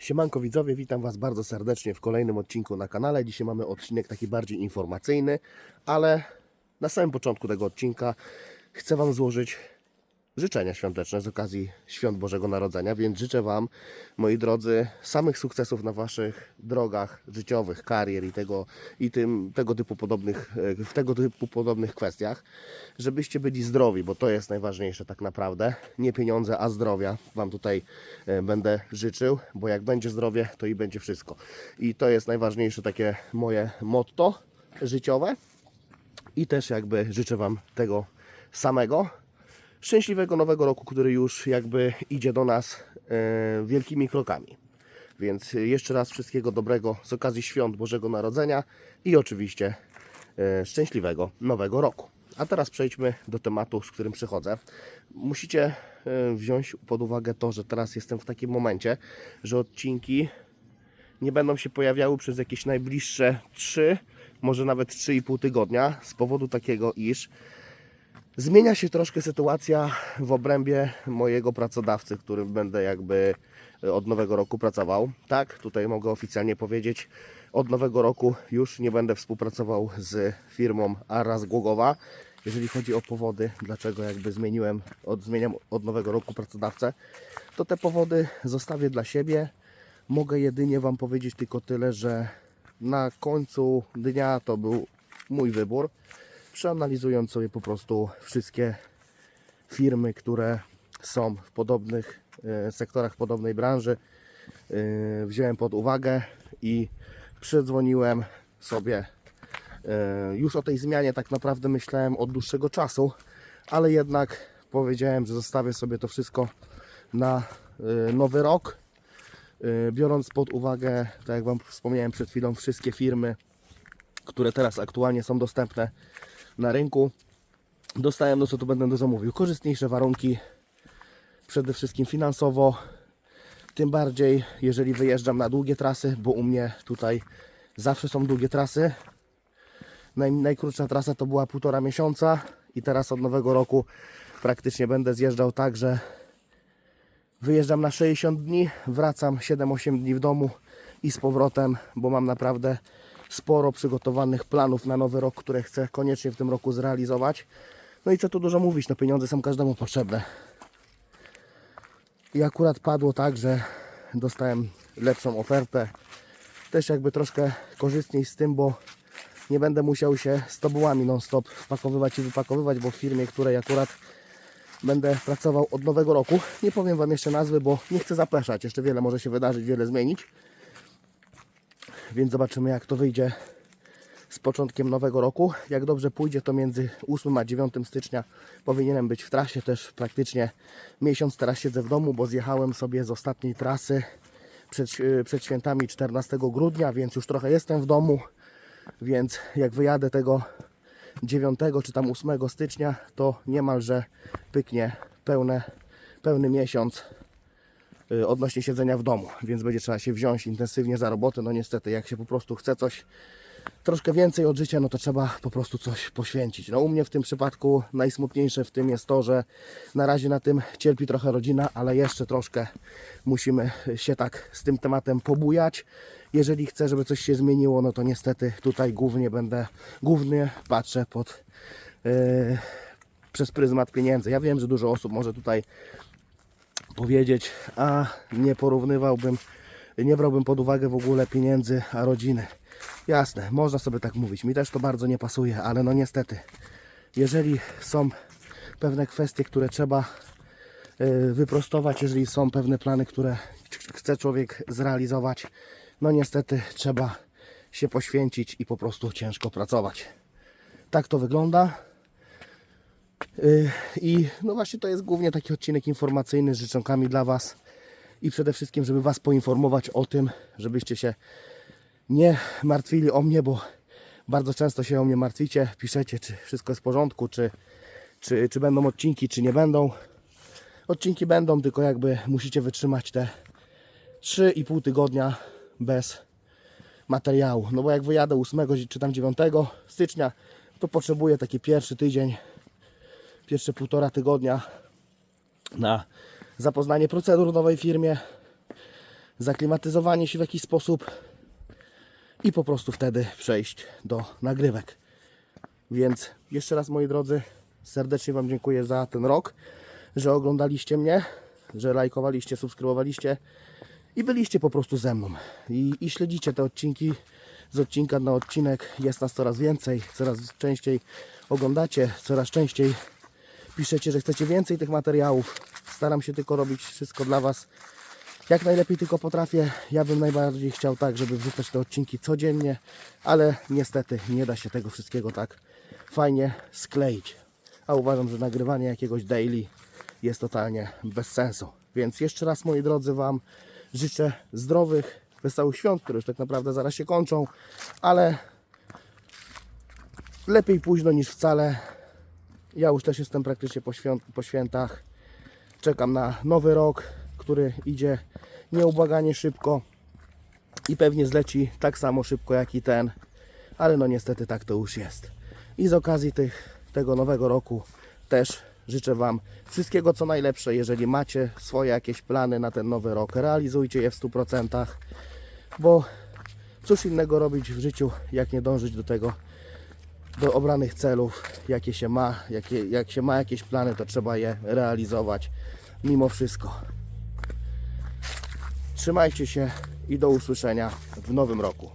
Siemanko widzowie, witam Was bardzo serdecznie w kolejnym odcinku na kanale. Dzisiaj mamy odcinek taki bardziej informacyjny, ale na samym początku tego odcinka chcę Wam złożyć życzenia świąteczne z okazji Świąt Bożego Narodzenia, więc życzę Wam, moi drodzy, samych sukcesów na Waszych drogach życiowych, karier i tego, i tym, tego typu podobnych, e, w tego typu podobnych kwestiach, żebyście byli zdrowi, bo to jest najważniejsze tak naprawdę. Nie pieniądze, a zdrowia Wam tutaj e, będę życzył, bo jak będzie zdrowie, to i będzie wszystko. I to jest najważniejsze takie moje motto życiowe i też jakby życzę Wam tego samego szczęśliwego nowego roku, który już jakby idzie do nas e, wielkimi krokami. Więc jeszcze raz wszystkiego dobrego z okazji świąt Bożego Narodzenia i oczywiście e, szczęśliwego nowego roku. A teraz przejdźmy do tematu, z którym przychodzę. Musicie e, wziąć pod uwagę to, że teraz jestem w takim momencie, że odcinki nie będą się pojawiały przez jakieś najbliższe 3, może nawet 3,5 tygodnia z powodu takiego, iż Zmienia się troszkę sytuacja w obrębie mojego pracodawcy, którym będę jakby od nowego roku pracował. Tak, tutaj mogę oficjalnie powiedzieć, od nowego roku już nie będę współpracował z firmą Arras Głogowa. Jeżeli chodzi o powody, dlaczego jakby zmieniłem, od, zmieniam od nowego roku pracodawcę, to te powody zostawię dla siebie. Mogę jedynie Wam powiedzieć tylko tyle, że na końcu dnia to był mój wybór przeanalizując sobie po prostu wszystkie firmy, które są w podobnych e, sektorach, podobnej branży, e, wziąłem pod uwagę i przedzwoniłem sobie. E, Już o tej zmianie tak naprawdę myślałem od dłuższego czasu, ale jednak powiedziałem, że zostawię sobie to wszystko na nowy rok. Biorąc pod uwagę, tak jak Wam wspomniałem przed chwilą, wszystkie firmy, które teraz aktualnie są dostępne na rynku. Dostałem, no co tu będę dużo mówił, korzystniejsze warunki, przede wszystkim finansowo, tym bardziej jeżeli wyjeżdżam na długie trasy, bo u mnie tutaj zawsze są długie trasy. Naj, najkrótsza trasa to była półtora miesiąca i teraz od nowego roku praktycznie będę zjeżdżał tak, że wyjeżdżam na 60 dni, wracam 7-8 dni w domu i z powrotem, bo mam naprawdę sporo przygotowanych planów na nowy rok, które chcę koniecznie w tym roku zrealizować. No i co tu dużo mówić, no pieniądze są każdemu potrzebne. I akurat padło tak, że dostałem lepszą ofertę. Też jakby troszkę korzystniej z tym, bo nie będę musiał się z tobułami non stop wpakowywać i wypakowywać, bo w firmie, której akurat będę pracował od nowego roku. Nie powiem Wam jeszcze nazwy, bo nie chcę zapeszać. Jeszcze wiele może się wydarzyć, wiele zmienić więc zobaczymy jak to wyjdzie z początkiem nowego roku. Jak dobrze pójdzie, to między 8 a 9 stycznia powinienem być w trasie. Też praktycznie miesiąc teraz siedzę w domu, bo zjechałem sobie z ostatniej trasy przed, przed świętami 14 grudnia, więc już trochę jestem w domu. Więc jak wyjadę tego 9 czy tam 8 stycznia, to niemalże pyknie pełne, pełny miesiąc odnośnie siedzenia w domu, więc będzie trzeba się wziąć intensywnie za robotę. No niestety, jak się po prostu chce coś troszkę więcej od życia, no to trzeba po prostu coś poświęcić. No u mnie w tym przypadku najsmutniejsze w tym jest to, że na razie na tym cierpi trochę rodzina, ale jeszcze troszkę musimy się tak z tym tematem pobujać. Jeżeli chcę, żeby coś się zmieniło, no to niestety tutaj głównie będę, głównie patrzę pod yy, przez pryzmat pieniędzy. Ja wiem, że dużo osób może tutaj powiedzieć, a nie porównywałbym, nie brałbym pod uwagę w ogóle pieniędzy, a rodziny. Jasne, można sobie tak mówić. Mi też to bardzo nie pasuje, ale no niestety, jeżeli są pewne kwestie, które trzeba y, wyprostować, jeżeli są pewne plany, które ch- chce człowiek zrealizować, no niestety trzeba się poświęcić i po prostu ciężko pracować. Tak to wygląda. Y, I no właśnie to jest głównie taki odcinek informacyjny z życzonkami dla Was i przede wszystkim, żeby Was poinformować o tym, żebyście się nie martwili o mnie, bo bardzo często się o mnie martwicie, piszecie, czy wszystko jest w porządku, czy, czy, czy będą odcinki, czy nie będą. Odcinki będą, tylko jakby musicie wytrzymać te 3,5 tygodnia bez materiału. No bo jak wyjadę 8 czy tam 9 stycznia, to potrzebuję taki pierwszy tydzień pierwsze półtora tygodnia na zapoznanie procedur w nowej firmie, zaklimatyzowanie się w jakiś sposób i po prostu wtedy przejść do nagrywek. Więc jeszcze raz moi drodzy, serdecznie Wam dziękuję za ten rok, że oglądaliście mnie, że lajkowaliście, subskrybowaliście i byliście po prostu ze mną. I, I śledzicie te odcinki z odcinka na odcinek. Jest nas coraz więcej, coraz częściej oglądacie, coraz częściej piszecie, że chcecie więcej tych materiałów. Staram się tylko robić wszystko dla Was jak najlepiej tylko potrafię. Ja bym najbardziej chciał tak, żeby wrzucać te odcinki codziennie, ale niestety nie da się tego wszystkiego tak fajnie skleić. A uważam, że nagrywanie jakiegoś daily jest totalnie bez sensu. Więc jeszcze raz moi drodzy Wam życzę zdrowych, wesołych świąt, które już tak naprawdę zaraz się kończą, ale lepiej późno niż wcale. Ja już też jestem praktycznie po, świąt, po świętach. Czekam na nowy rok, który idzie nieubłaganie szybko i pewnie zleci tak samo szybko jak i ten, ale no niestety tak to już jest. I z okazji tych, tego nowego roku też życzę Wam wszystkiego co najlepsze. Jeżeli macie swoje jakieś plany na ten nowy rok, realizujcie je w 100%, bo cóż innego robić w życiu, jak nie dążyć do tego, do obranych celów, jakie się ma, jakie, jak się ma jakieś plany, to trzeba je realizować mimo wszystko. Trzymajcie się i do usłyszenia w nowym roku.